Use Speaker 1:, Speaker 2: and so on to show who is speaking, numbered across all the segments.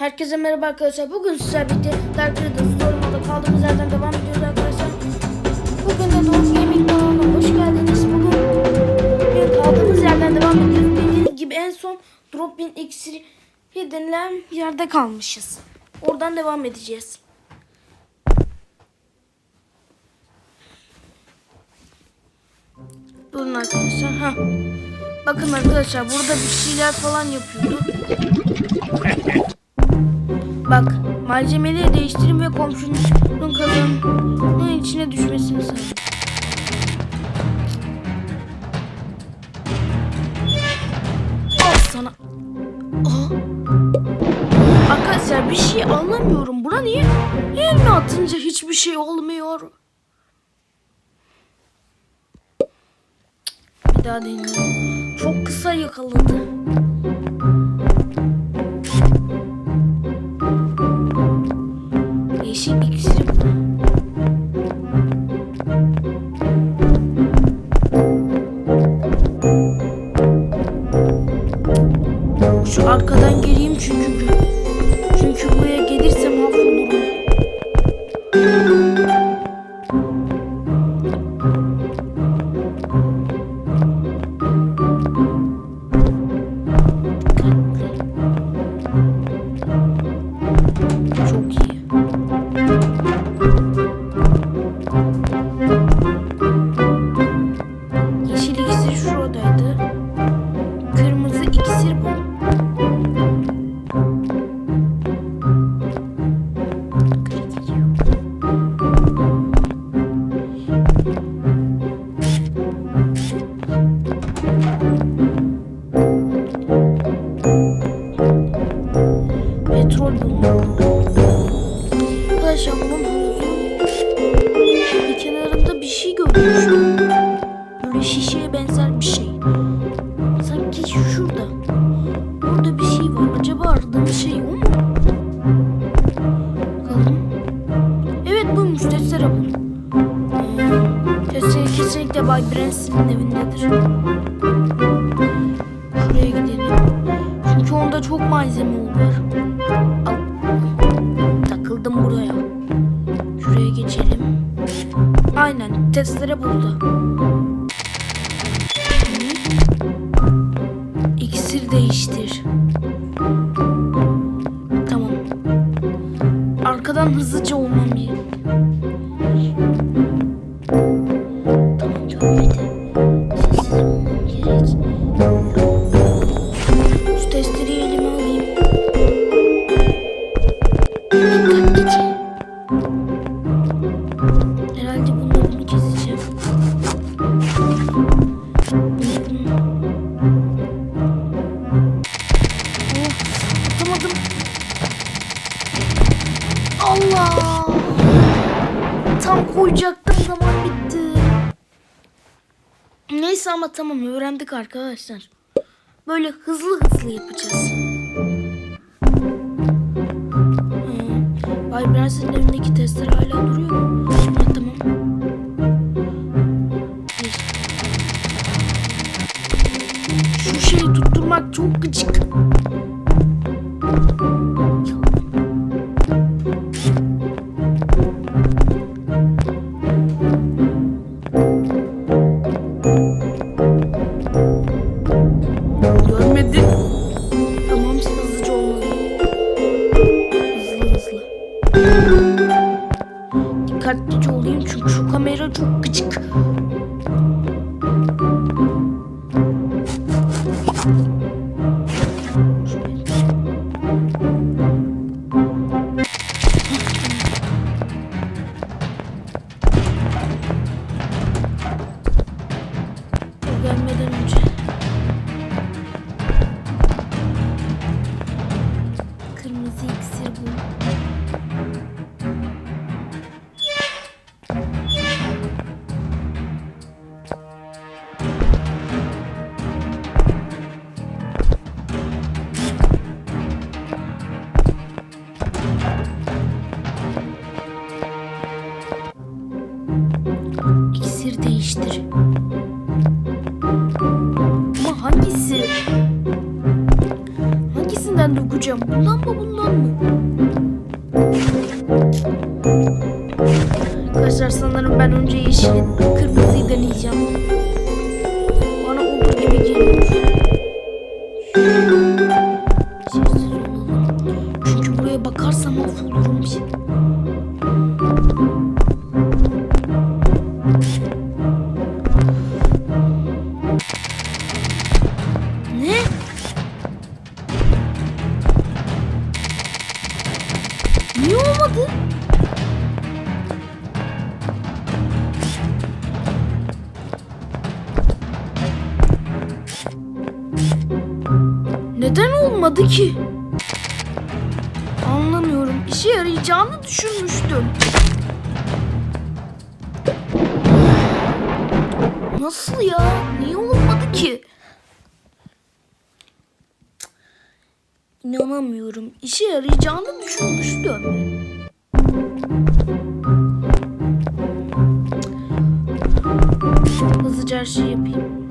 Speaker 1: Herkese merhaba arkadaşlar. Bugün sizlerle birlikte Dark Riddle Story'mada kaldığımız yerden devam ediyoruz arkadaşlar. Bugün de Doğum Gaming kanalına hoş geldiniz. Bugün, kaldığımız yerden devam ediyoruz. Bildiğiniz gibi en son Drop-in iksiri denilen yerde kalmışız. Oradan devam edeceğiz. Durun arkadaşlar. Ha. Bakın arkadaşlar burada bir şeyler falan yapıyordu. Bak malzemeleri değiştirin ve komşunun kazanın içine düşmesini sağlayın. Al sana. Aha. Arkadaşlar bir şey anlamıyorum. Buna niye elini atınca hiçbir şey olmuyor? Bir daha deneyeyim. Çok kısa yakaladı. Değiştir. Allah! Tam koyacaktım zaman bitti. Neyse ama tamam öğrendik arkadaşlar. Böyle hızlı hızlı yapacağız. Hmm. Bay Brenson'ın evindeki testler hala duruyor mu? Tamam. Şu şeyi tutturmak çok gıcık. gitmeden önce. Kırmızı iksir bu. İksir değiştir. Bundan mı bundan mı? Arkadaşlar sanırım ben önce yeşili kırmızıyı deneyeceğim. Bana olur gibi geliyor. Olmadı ki? Anlamıyorum. İşe yarayacağını düşünmüştüm. Nasıl ya? Niye olmadı ki? İnanamıyorum. İşe yarayacağını düşünmüştüm. Hızlıca her şeyi yapayım.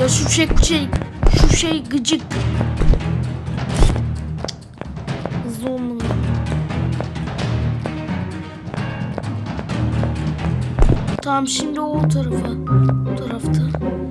Speaker 1: Ya şu şey, şey şey gıcık. Cık. Hızlı olmalı. Tamam şimdi o tarafa. Bu tarafta.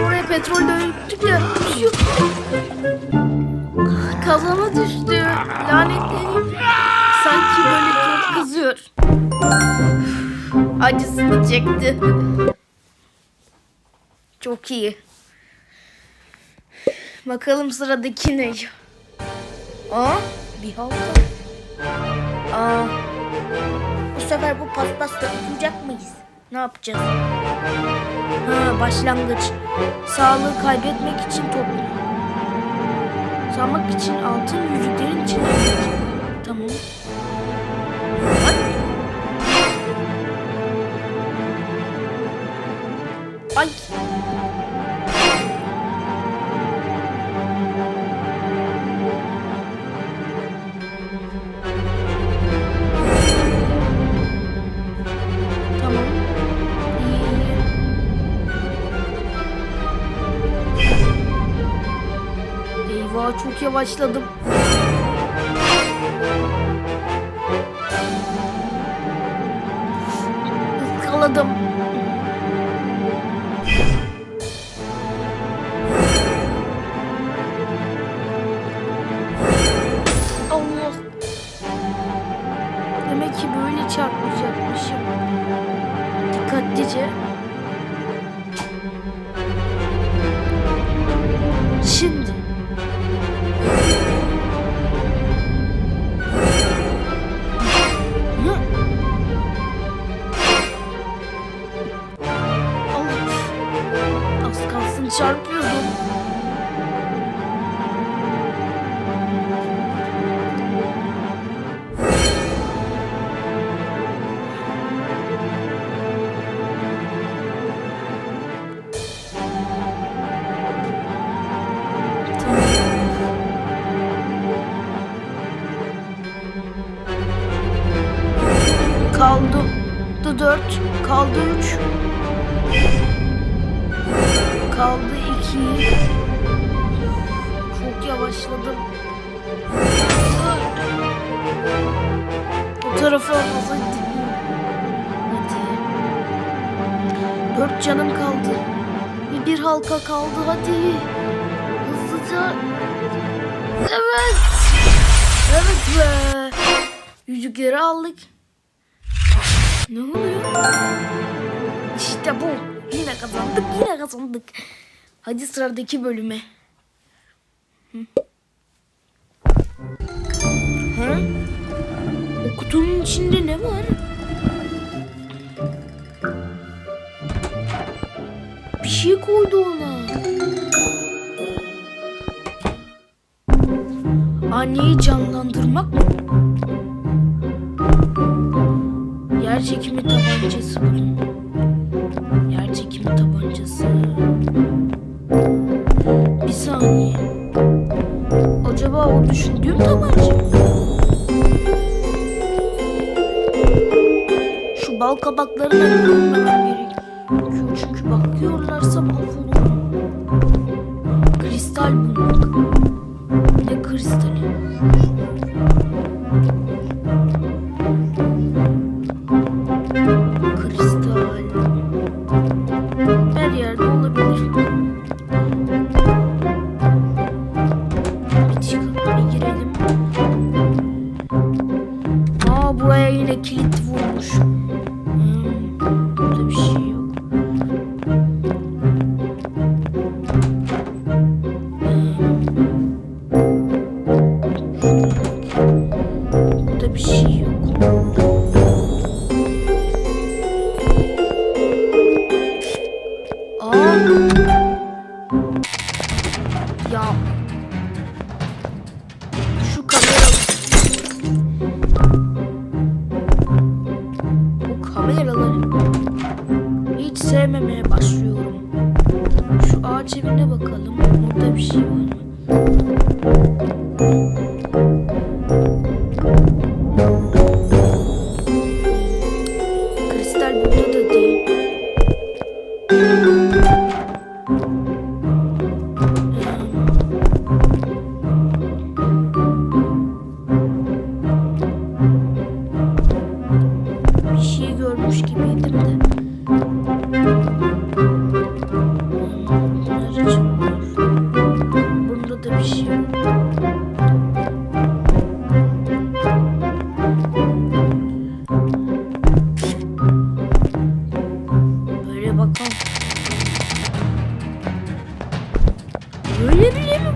Speaker 1: Aa buraya petrol döktük ya. Düşüyor. Kazana düştü. Lanetlerim. Sanki böyle çok kızıyor. Acısını çekti. Çok iyi. Bakalım sıradaki ne? Aa bir halka. Aa bu sefer bu paspasla tutacak mıyız? Ne yapacağız? Ha, başlangıç. Sağlığı kaybetmek için topla. Sağmak için altın yüzüklerin içine. Tamam. Ay. Ay. Yavaşladım. Iskaladım. Allah. Demek ki böyle çarpmayacakmışım. Dikkatlice. Şimdi. Kaldı 3. Kaldı 2. Çok yavaşladım. Bu tarafa hava Hadi. 4 canım kaldı. Ve bir halka kaldı. Hadi. Hızlıca. Evet. Evet be. Yüzükleri aldık. Ne oluyor? İşte bu. Yine kazandık, yine kazandık. Hadi sıradaki bölüme. Hı? Hı? O kutunun içinde ne var? Bir şey koydu ona. Anneyi canlandırmak mı? Yer çekimi tabancası bulun. Yer çekimi tabancası. Bir saniye. Acaba o düşündüğüm tabanca mı? Şu bal kabaklarına görünmemem gerekiyor. Çünkü bakıyorlarsa mahvolurum. Kristal bulmak. Ne kristali?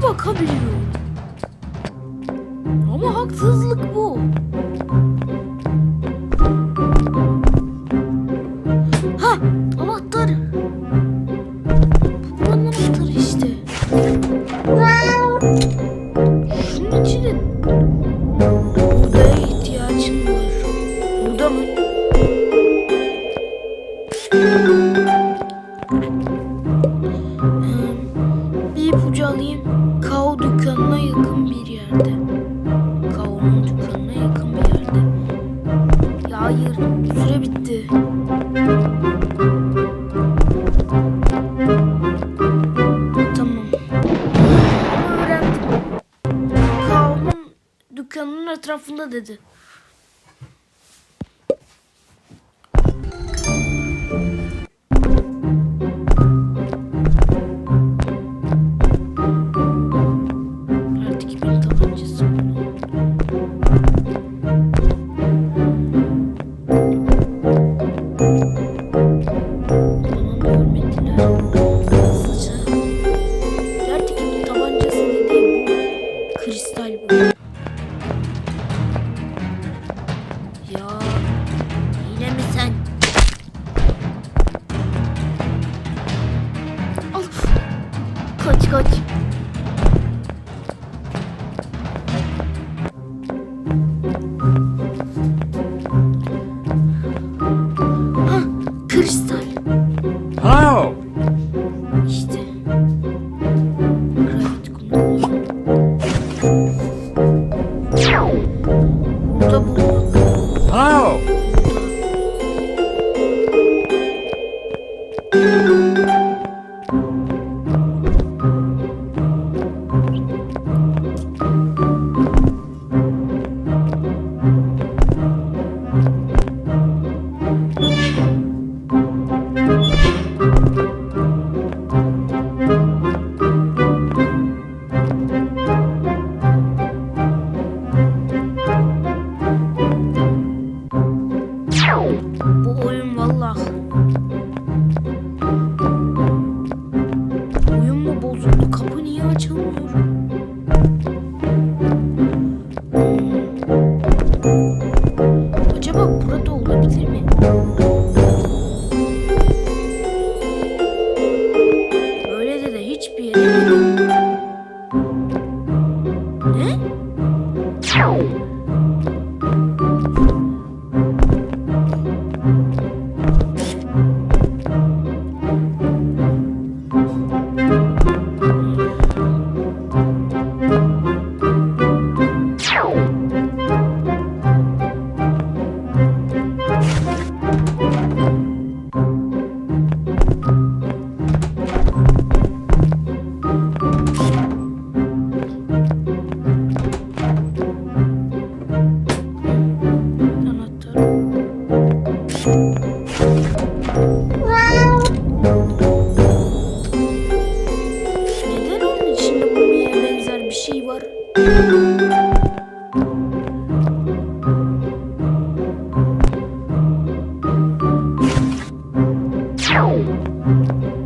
Speaker 1: Bakabiliyorum? Ama haksızlık bu. Ha, anahtar. Bu buranın anahtarı işte. Şunun içine odaya ihtiyacım var. Burada mı? Thank you.